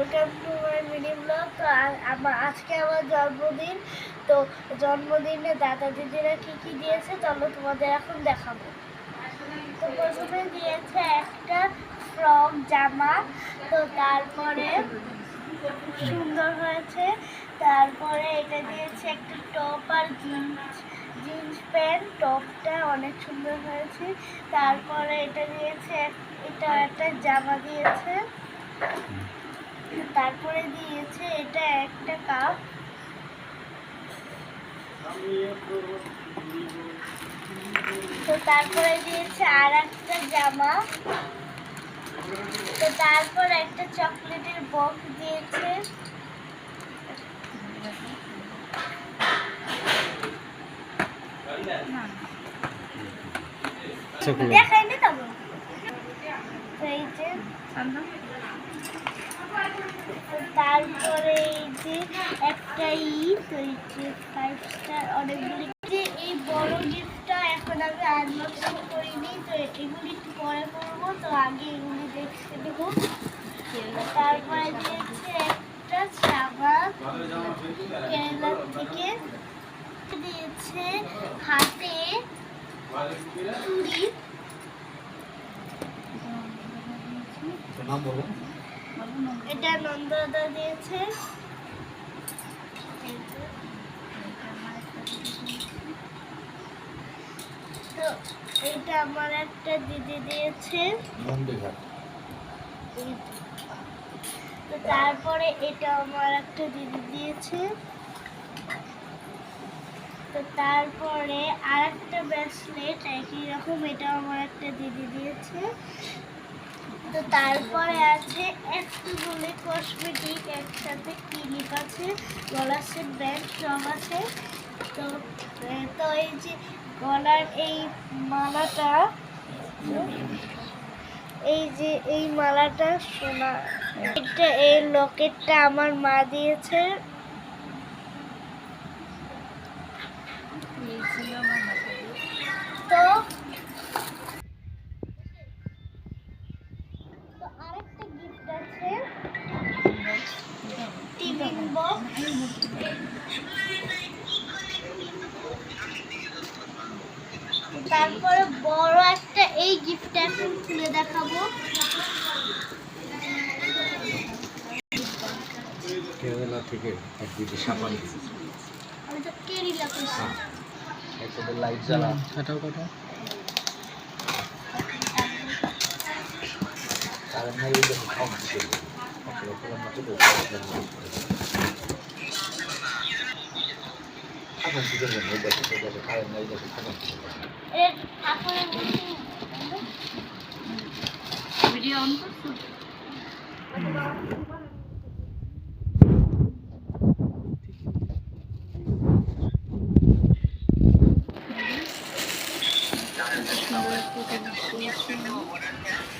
Welcome to my mini blog তো আমার আজকে আমার জন্মদিন। তো জন্মদিনে দাদা দিদিরা কী কী দিয়েছে চলো তোমাদের এখন দেখাবো। তো প্রথমে দিয়েছে একটা ফ্রক জামা। তো তারপরে সুন্দর হয়েছে। তারপরে এটা দিয়েছে একটা টপ আর জিন্স জিন্স প্যান্ট টপটা অনেক সুন্দর হয়েছে। তারপরে এটা দিয়েছে এটা একটা জামা দিয়েছে। তারপরে দিয়েছে এটা একটা কাপ। তো তারপরে দিয়েছে আর একটা জামা। তো তারপর একটা চকলেটের বক্স দিয়েছে। দেখাইনি তবে। তো এই যে। তারপরে এই যে একটা ই যে ফাইভ স্টার অনেকগুলি। যে এই বড় গিফটটা এখন আমি আনবক্সিং করিনি, তো এগুলি একটু পরে করব, তো আগে এগুলি দেখতে দেবো। তারপরে দিয়েছে একটা সাবান, কেরালা থেকে। দিয়েছে হাতে চুড়ি। নাম বলো। এটা নন্দদা দিয়েছে। তো এটা আমার একটা দিদি দিয়েছে। তো তারপরে এটা আমার একটা দিদি দিয়েছে। তো তারপরে আর একটা ব্রেসলেট একই রকম এটা আমার একটা দিদি দিয়েছে। তো তারপরে আছে একটুগুলি কসমেটিক একসাথে ক্লিনিক আছে গলার সেট ব্যান্ড সব আছে। তো তো এই যে গলার এই মালাটা, এই যে এই মালাটা সোনা, এটা এই লকেটটা আমার মা দিয়েছে। আছে। Tiffin box. তারপরে বড় একটা এই গিফটটা এখন খুলে দেখাবো। কেরালা থেকে এক দিদি সাবান আমি তো কেরিলা করছি একটা লাইট জ্বালা। কাটাও কাটাও কারণ না এই দেখো কম ছিল আসলে পুরো মতো তো এখন কি করবেন এই দেখো এই দেখো কারণ না এই দেখো কম ছিল এর ঠাকুরের মূর্তি ভিডিও অন করছ এটা কে দিচ্ছে এটাও এটা অনেক সেটা হলো? হয়েছে।